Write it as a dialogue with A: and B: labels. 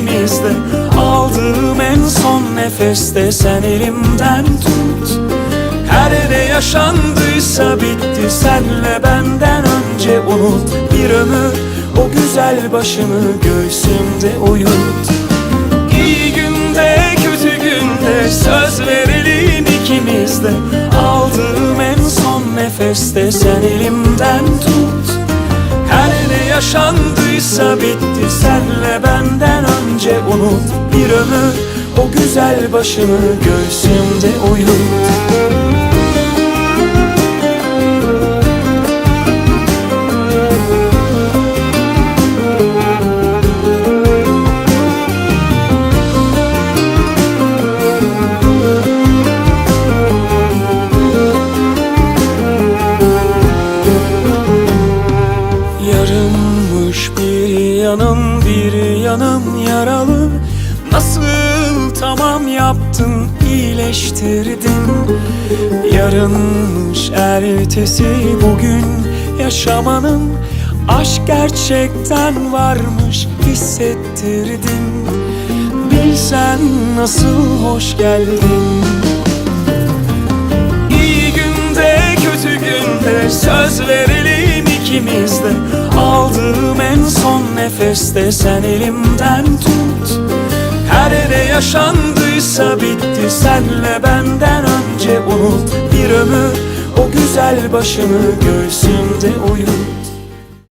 A: ikimiz de Aldığım en son nefeste sen elimden tut. Her ne yaşandıysa bitti senle benden önce unut. Bir ömür o güzel başını göğsümde uyut. İyi günde kötü günde söz verelim ikimiz de. Aldığım en son nefeste sen elimden tut. Her ne yaşandıysa bitti senle benden önce unut Bir ömür. O güzel başını göğsümde uyut. Yarınmış bir yanım bir yanım yaralı. Nasıl tamam yaptın iyileştirdin? Yarınmış ertesi bugün yaşamanın Aşk gerçekten varmış hissettirdin. Bilsen nasıl hoş geldin nefeste sen elimden tut. Her ne yaşandıysa bitti senle benden önce unut. Bir ömür o güzel başını göğsümde uyut